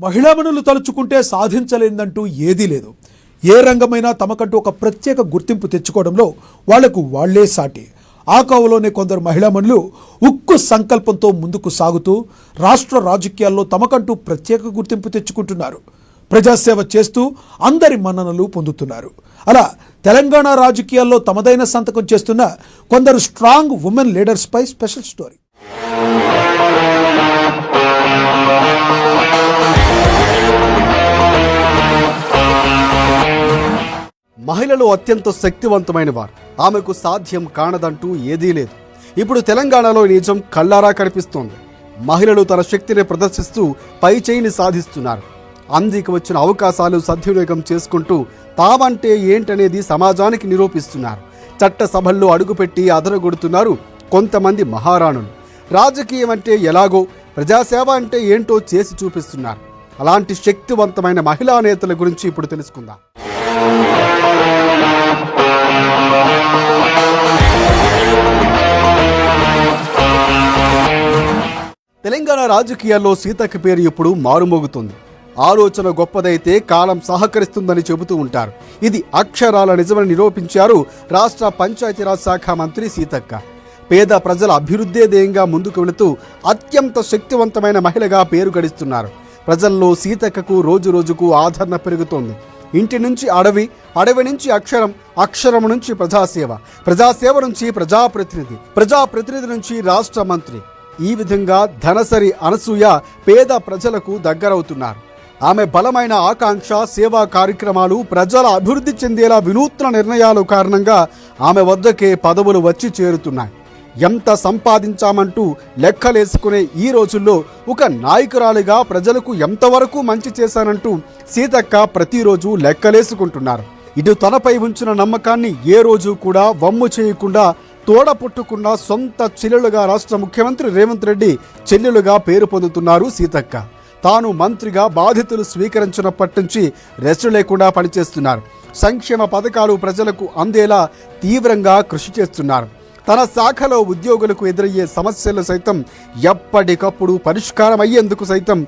మహిళామణులు తలుచుకుంటే సాధించలేదంటూ ఏదీ లేదు. ఏ రంగమైనా తమకంటూ ఒక ప్రత్యేక గుర్తింపు తెచ్చుకోవడంలో వాళ్ళకు వాళ్ళే సాటి. ఆ కావులోనే కొందరు మహిళామణులు ఉక్కు సంకల్పంతో ముందుకు సాగుతూ రాష్ట్ర రాజకీయాల్లో తమకంటూ ప్రత్యేక గుర్తింపు తెచ్చుకుంటున్నారు. ప్రజాసేవ చేస్తూ అందరి మన్ననలు పొందుతున్నారు. అలా తెలంగాణ రాజకీయాల్లో తమదైన సంతకం చేస్తున్న కొందరు స్ట్రాంగ్ ఉమెన్ లీడర్స్పై స్పెషల్ స్టోరీ. మహిళలు అత్యంత శక్తివంతమైన వారు ఆమెకు సాధ్యం కానదంటూ ఏదీ లేదు. ఇప్పుడు తెలంగాణలో నిజం కళ్ళారా కనిపిస్తోంది. మహిళలు తన శక్తిని ప్రదర్శిస్తూ పై చేయిని సాధిస్తున్నారు. అందికి వచ్చిన అవకాశాలు సద్వినియోగం చేసుకుంటూ తావంటే ఏంటనేది సమాజానికి నిరూపిస్తున్నారు. చట్ట సభల్లో అడుగుపెట్టి అదరగొడుతున్నారు కొంతమంది మహారాణులు. రాజకీయం అంటే ఎలాగో ప్రజాసేవ అంటే ఏంటో చేసి చూపిస్తున్నారు. అలాంటి శక్తివంతమైన మహిళా నేతల గురించి ఇప్పుడు తెలుసుకుందాం. తెలంగాణ రాజకీయాల్లో సీతక్క పేరు ఇప్పుడు మారుమోగుతుంది. ఆలోచన గొప్పదైతే కాలం సహకరిస్తుందని చెబుతూ ఉంటారు. ఇది అక్షరాల నిజమని నిరూపించారు రాష్ట్ర పంచాయతీరాజ్ శాఖ మంత్రి సీతక్క. పేద ప్రజల అభివృద్ధే ధ్యేయంగా ముందుకు వెళుతూ అత్యంత శక్తివంతమైన మహిళగా పేరు గడిస్తున్నారు. ప్రజల్లో సీతక్కకు రోజు రోజుకు ఆదరణ పెరుగుతోంది. ఇంటి నుంచి అడవి అడవి నుంచి అక్షరం అక్షరం నుంచి ప్రజాసేవ ప్రజాసేవ నుంచి ప్రజాప్రతినిధి ప్రజాప్రతినిధి నుంచి రాష్ట్ర మంత్రి. ఈ విధంగా ధనసరి అనసూయ పేద ప్రజలకు దగ్గరవుతున్నారు. ఆమె బలమైన ఆకాంక్ష సేవా కార్యక్రమాలు ప్రజల అభివృద్ధి చెందేలా వినూత్న నిర్ణయాలు కారణంగా ఆమె వద్దకే పదవులు వచ్చి చేరుతున్నాయి. ఎంత సంపాదించామంటూ లెక్కలేసుకునే ఈ రోజుల్లో ఒక నాయకురాలిగా ప్రజలకు ఎంతవరకు మంచి చేశానంటూ సీతక్క ప్రతిరోజు లెక్కలేసుకుంటున్నారు. ఇటు తనపై ఉంచిన నమ్మకాన్ని ఏ రోజు కూడా వమ్ము చేయకుండా తోడ పుట్టుకున్న సొంత చెల్లెలుగా రాష్ట్ర ముఖ్యమంత్రి రేవంత్ రెడ్డి చెల్లెలుగా పేరు పొందుతున్నారు సీతక్క. తాను మంత్రిగా బాధితులు స్వీకరించినప్పటి నుంచి రెస్ట్ లేకుండా పనిచేస్తున్నారు. సంక్షేమ పథకాలు ప్రజలకు అందేలా తీవ్రంగా కృషి చేస్తున్నారు. తన శాఖలో ఉద్యోగులకు ఎదురయ్యే సమస్యలు సైతం ఎప్పటికప్పుడు పరిష్కారం అయ్యేందుకు సైతం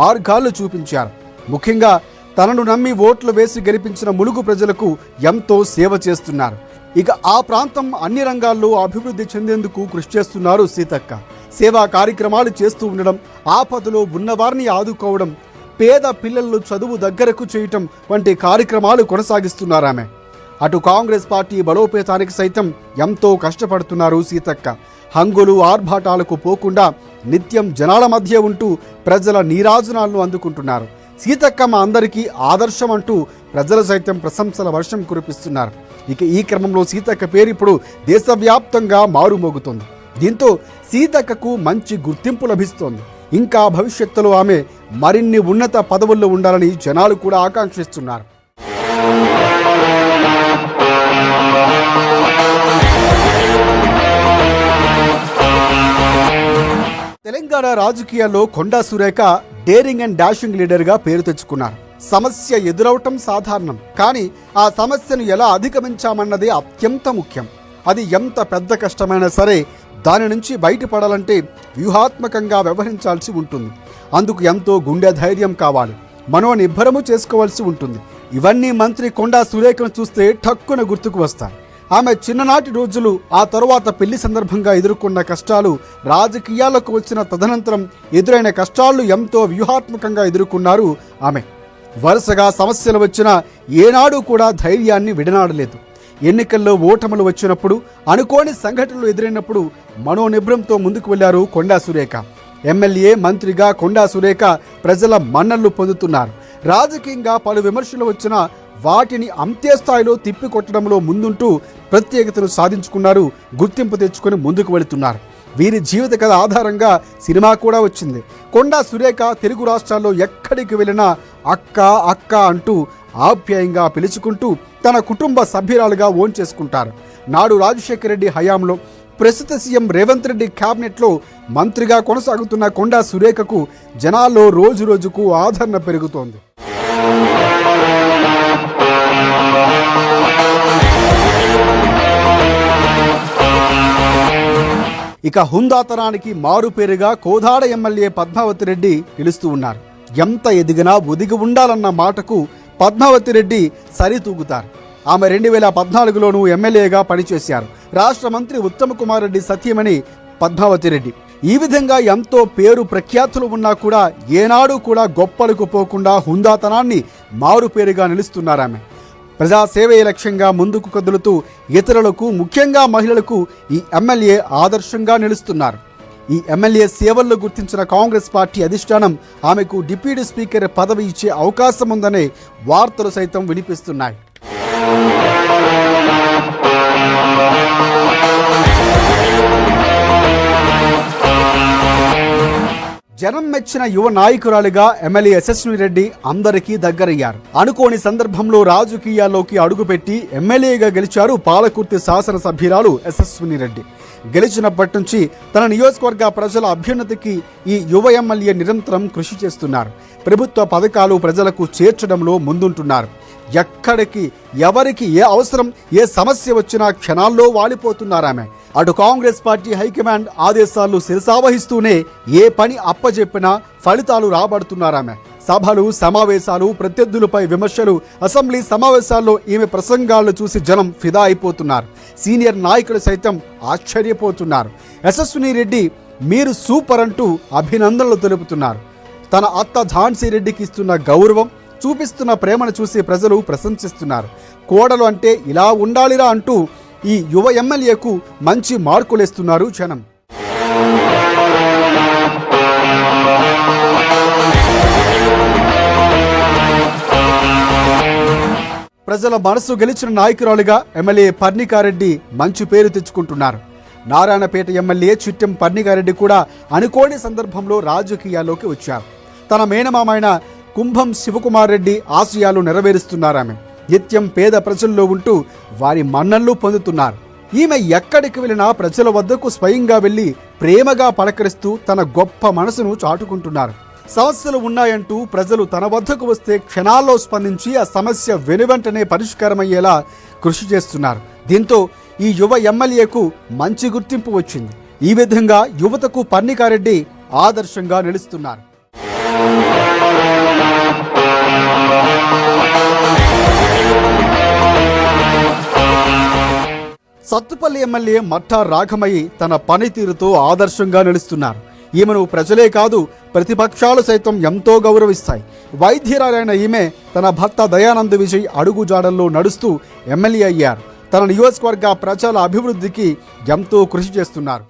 మార్గాలు చూపించారు. ముఖ్యంగా తనను నమ్మి ఓట్లు వేసి గెలిపించిన ములుగు ప్రజలకు ఎంతో సేవ చేస్తున్నారు. ఇక ఆ ప్రాంతం అన్ని రంగాల్లో అభివృద్ధి చెందేందుకు కృషి చేస్తున్నారు సీతక్క. సేవా కార్యక్రమాలు చేస్తూ ఉండడం ఆపదలో ఉన్నవారిని ఆదుకోవడం పేద పిల్లలను చదువు దగ్గరకు చేయటం వంటి కార్యక్రమాలు కొనసాగిస్తున్నారు ఆమె. అటు కాంగ్రెస్ పార్టీ బలోపేతానికి సైతం ఎంతో కష్టపడుతున్నారు సీతక్క. హంగులు ఆర్భాటాలకు పోకుండా నిత్యం జనాల మధ్య ఉంటూ ప్రజల నీరాజనాలను అందుకుంటున్నారు. సీతక్క మా అందరికీ ఆదర్శం అంటూ ప్రజలు సైతం ప్రశంసల వర్షం కురిపిస్తున్నారు. ఇక ఈ క్రమంలో సీతక్క పేరు ఇప్పుడు దేశవ్యాప్తంగా మారుమోగుతోంది. దీంతో సీతక్కకు మంచి గుర్తింపు లభిస్తోంది. ఇంకా భవిష్యత్తులో ఆమె మరిన్ని ఉన్నత పదవుల్లో ఉండాలని జనాలు కూడా ఆకాంక్షిస్తున్నారు. తెలంగాణ రాజకీయాల్లో Konda Surekha daring and dashing లీడర్గా పేరు తెచ్చుకున్నారు. సమస్య ఎదురవటం సాధారణం కానీ ఆ సమస్యను ఎలా అధిగమించామన్నది అత్యంత ముఖ్యం. అది ఎంత పెద్ద కష్టమైనా సరే దాని నుంచి బయటపడాలంటే వ్యూహాత్మకంగా వ్యవహరించాల్సి ఉంటుంది. అందుకు ఎంతో గుండె ధైర్యం కావాలి. మనో నిబ్బరము చేసుకోవాల్సి ఉంటుంది. ఇవన్నీ మంత్రి కొండా సురేఖను చూస్తే ఠక్కున గుర్తుకు వస్తాయి. ఆమె చిన్ననాటి రోజులు ఆ తరువాత పెళ్ళి సందర్భంగా ఎదుర్కొన్న కష్టాలు రాజకీయాలకు వచ్చిన తదనంతరం ఎదురైన కష్టాలు ఎంతో వ్యూహాత్మకంగా ఎదుర్కొన్నారు ఆమె. వరుసగా సమస్యలు వచ్చినా ఏనాడు కూడా ధైర్యాన్ని విడనాడలేదు. ఎన్నికల్లో ఓటములు వచ్చినప్పుడు అనుకోని సంఘటనలు ఎదురైనప్పుడు మనోనిబ్రంతో ముందుకు వెళ్ళారు కొండా సురేఖ. ఎమ్మెల్యే మంత్రిగా కొండా సురేఖ ప్రజల మన్నళ్ళు పొందుతున్నారు. రాజకీయంగా పలు విమర్శలు వచ్చినా వాటిని అంతే స్థాయిలో తిప్పికొట్టడంలో ముందుంటూ ప్రత్యేకతను సాధించుకున్నారు గుర్తింపు తెచ్చుకొని ముందుకు వెళుతున్నారు. వీరి జీవిత కథ ఆధారంగా సినిమా కూడా వచ్చింది. కొండా సురేఖ తెలుగు రాష్ట్రాల్లో ఎక్కడికి వెళ్ళినా అక్క అక్క అంటూ ఆప్యాయంగా పిలుచుకుంటూ తన కుటుంబ సభ్యురాలుగా ఓన్ చేసుకుంటారు. నాడు రాజశేఖర రెడ్డి హయాంలో ప్రస్తుత సీఎం రేవంత్ రెడ్డి క్యాబినెట్లో మంత్రిగా కొనసాగుతున్న కొండా సురేఖకు జనాల్లో రోజు రోజుకు ఆదరణ పెరుగుతోంది. ఇక హుందాతనానికి మారుపేరుగా కోదాడ ఎమ్మెల్యే పద్మావతి రెడ్డి నిలుస్తూ ఉన్నారు. ఎంత ఎదిగినా ఒదిగి ఉండాలన్న మాటకు పద్మావతి రెడ్డి సరితూగుతారు. ఆమె రెండు వేల పద్నాలుగులోనూ ఎమ్మెల్యేగా పనిచేశారు. రాష్ట్ర మంత్రి ఉత్తమ కుమార్ రెడ్డి సత్యమణి పద్మావతి రెడ్డి. ఈ విధంగా ఎంతో పేరు ప్రఖ్యాతులు ఉన్నా కూడా ఏనాడు కూడా గొప్పలకు పోకుండా హుందాతనాన్ని మారుపేరుగా నిలుస్తున్నారామె. ప్రజాసేవే లక్ష్యంగా ముందుకు కదులుతూ ఇతరులకు ముఖ్యంగా మహిళలకు ఈ ఎమ్మెల్యే ఆదర్శంగా నిలుస్తున్నారు. ఈ ఎమ్మెల్యే సేవల్లో గుర్తించిన కాంగ్రెస్ పార్టీ అధిష్టానం ఆమెకు డిప్యూటీ స్పీకర్ పదవి ఇచ్చే అవకాశం ఉందనే వార్తలు సైతం వినిపిస్తున్నాయి. జనం మెచ్చిన యువ నాయకురాలిగా ఎమ్మెల్యే యశస్వి రెడ్డి అందరికీ దగ్గరయ్యారు. అనుకోని సందర్భంలో రాజకీయాల్లోకి అడుగుపెట్టి ఎమ్మెల్యేగా గెలిచారు పాలకుర్తి శాసనసభ్యురాలు యశస్విని రెడ్డి. గెలిచినప్పటి నుంచి తన నియోజకవర్గ ప్రజల అభ్యున్నతికి ఈ యువ ఎమ్మెల్యే నిరంతరం కృషి చేస్తున్నారు. ప్రభుత్వ పథకాలు ప్రజలకు చేర్చడంలో ముందుంటున్నారు. ఎక్కడికి ఎవరికి ఏ అవసరం ఏ సమస్య వచ్చినా క్షణాల్లో వాలిపోతున్నారామె అటు కాంగ్రెస్ పార్టీ హైకమాండ్ ఆదేశాలు శిరసావహిస్తూనే ఏ పని అప్పజెప్పినా ఫలితాలు రాబడుతున్నారామె. సభలు సమావేశాలు ప్రత్యర్థులపై విమర్శలు అసెంబ్లీ సమావేశాల్లో ఈమె ప్రసంగాలు చూసి జనం ఫిదా అయిపోతున్నారు. సీనియర్ నాయకులు సైతం ఆశ్చర్యపోతున్నారు. యశస్విని రెడ్డి మీరు సూపర్ అంటూ అభినందనలు తెలుపుతున్నారు. తన అత్త ఝాన్సీ రెడ్డికి ఇస్తున్న గౌరవం చూపిస్తున్న ప్రేమను చూసి ప్రజలు ప్రశంసిస్తున్నారు. కోడలు అంటే ఇలా ఉండాలిరా అంటూ ఈ యువ ఎమ్మెల్యేకు మంచి మార్కులేస్తున్నారు జనం. ప్రజల మనసు గెలిచిన నాయకురాలుగా ఎమ్మెల్యే పర్ణికారెడ్డి మంచి పేరు తెచ్చుకుంటున్నారు. నారాయణపేట ఎమ్మెల్యే చిట్టెం పర్ణికారెడ్డి కూడా అనుకోని సందర్భంలో రాజకీయాల్లోకి వచ్చారు. తన మేనమామైన కుంభం శివకుమార్ రెడ్డి ఆశయాలు నెరవేరుస్తున్నారామె. నిత్యం పేద ప్రజల్లో ఉంటూ వారి మన్నళ్ళు పొందుతున్నారు. ఈమె ఎక్కడికి వెళ్ళినా ప్రజల వద్దకు స్వయంగా వెళ్ళి ప్రేమగా పలకరిస్తూ తన గొప్ప మనసును చాటుకుంటున్నారు. సమస్యలు ఉన్నాయంటూ ప్రజలు తన వద్దకు వస్తే క్షణాల్లో స్పందించి ఆ సమస్య వెనువెంటనే పరిష్కారమయ్యేలా కృషి చేస్తున్నారు. దీంతో ఈ యువ ఎమ్మెల్యేకు మంచి గుర్తింపు వచ్చింది. ఈ విధంగా యువతకు పన్నికారెడ్డి ఆదర్శంగా నిలుస్తున్నారు. సత్తుపల్లి ఎమ్మెల్యే మట్టా రాఘమయ్య తన పనితీరుతో ఆదర్శంగా నిలుస్తున్నారు. ఈమెను ప్రజలే కాదు ప్రతిపక్షాలు సైతం ఎంతో గౌరవిస్తాయి. వైద్యురాలైన ఈమె తన భర్త దయానంద్ విజయ్ అడుగుజాడల్లో నడుస్తూ ఎమ్మెల్యే అయ్యారు. తన నియోజకవర్గ ప్రజల అభివృద్ధికి ఎంతో కృషి చేస్తున్నారు.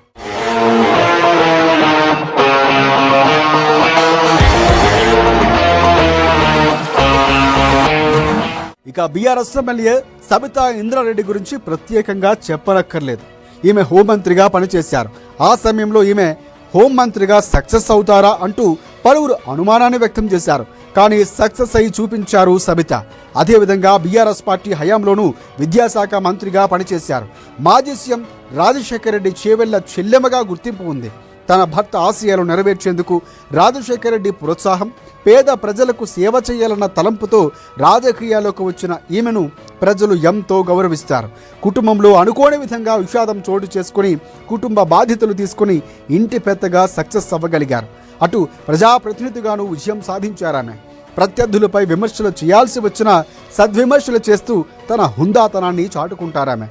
ఇక బీఆర్ఎస్ ఎమ్మెల్యే సబితా ఇంద్రారెడ్డి గురించి ప్రత్యేకంగా చెప్పనక్కర్లేదు. ఈమె హోంమంత్రిగా పనిచేశారు. ఆ సమయంలో ఈమె హోంమంత్రిగా సక్సెస్ అవుతారా అంటూ పలువురు అనుమానాన్ని వ్యక్తం చేశారు. కానీ సక్సెస్ అయి చూపించారు సబిత. అదేవిధంగా బీఆర్ఎస్ పార్టీ హయాంలోనూ విద్యాశాఖ మంత్రిగా పనిచేశారు. మాజీ సీఎం రాజశేఖర రెడ్డి చేవెళ్ళ చెల్లెమగా గుర్తింపు ఉంది. తన భర్త ఆశయాలు నెరవేర్చేందుకు రాజశేఖర రెడ్డి ప్రోత్సాహం పేద ప్రజలకు సేవ చేయాలన్న తలంపుతో రాజకీయాల్లోకి వచ్చిన ఈమెను ప్రజలు ఎంతో గౌరవిస్తారు. కుటుంబంలో అనుకోని విధంగా విషాదం చోటు చేసుకుని కుటుంబ బాధ్యతలు తీసుకుని ఇంటి పెద్దగా సక్సెస్ అవ్వగలిగారు. అటు ప్రజాప్రతినిధిగాను విజయం సాధించారామె ప్రత్యర్థులపై విమర్శలు చేయాల్సి వచ్చిన సద్విమర్శలు చేస్తూ తన హుందాతనాన్ని చాటుకుంటారామె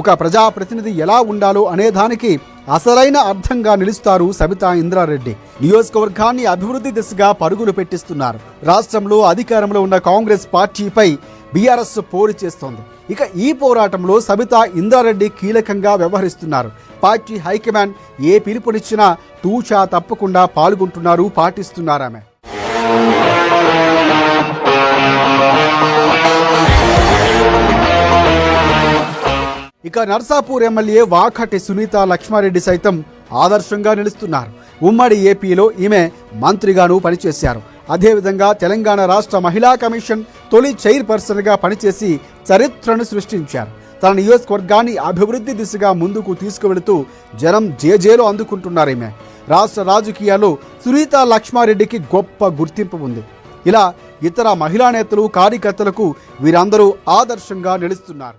ఒక ప్రజాప్రతినిధి ఎలా ఉండాలో అనే దానికి అసలైన అర్థంగా నిలుస్తారు సబితా ఇంద్రారెడ్డి. నియోజకవర్గాన్ని అభివృద్ధి దిశగా పరుగులు పెట్టిస్తున్నారు. రాష్ట్రంలో అధికారంలో ఉన్న కాంగ్రెస్ పార్టీపై బీఆర్ఎస్ పోరు చేస్తోంది. ఇక ఈ పోరాటంలో సబితా ఇంద్రారెడ్డి కీలకంగా వ్యవహరిస్తున్నారు. పార్టీ హైకమాండ్ ఏ పిలుపునిచ్చినా తూచా తప్పకుండా పాల్గొంటున్నారు పాటిస్తున్నారామె ఇక నర్సాపూర్ ఎమ్మెల్యే వాకటి సునీత లక్ష్మారెడ్డి సైతం ఆదర్శంగా నిలుస్తున్నారు. ఉమ్మడి ఏపీలో ఈమె మంత్రిగాను పనిచేశారు. అదేవిధంగా తెలంగాణ రాష్ట్ర మహిళా కమిషన్ తొలి చైర్పర్సన్గా పనిచేసి చరిత్రను సృష్టించారు. తన నియోజకవర్గాన్ని అభివృద్ధి దిశగా ముందుకు తీసుకువెళుతూ జనం జేజేలో అందుకుంటున్నారు ఈమె. రాష్ట్ర రాజకీయాల్లో సునీత లక్ష్మారెడ్డికి గొప్ప గుర్తింపు ఉంది. ఇలా ఇతర మహిళా నేతలు కార్యకర్తలకు వీరందరూ ఆదర్శంగా నిలుస్తున్నారు.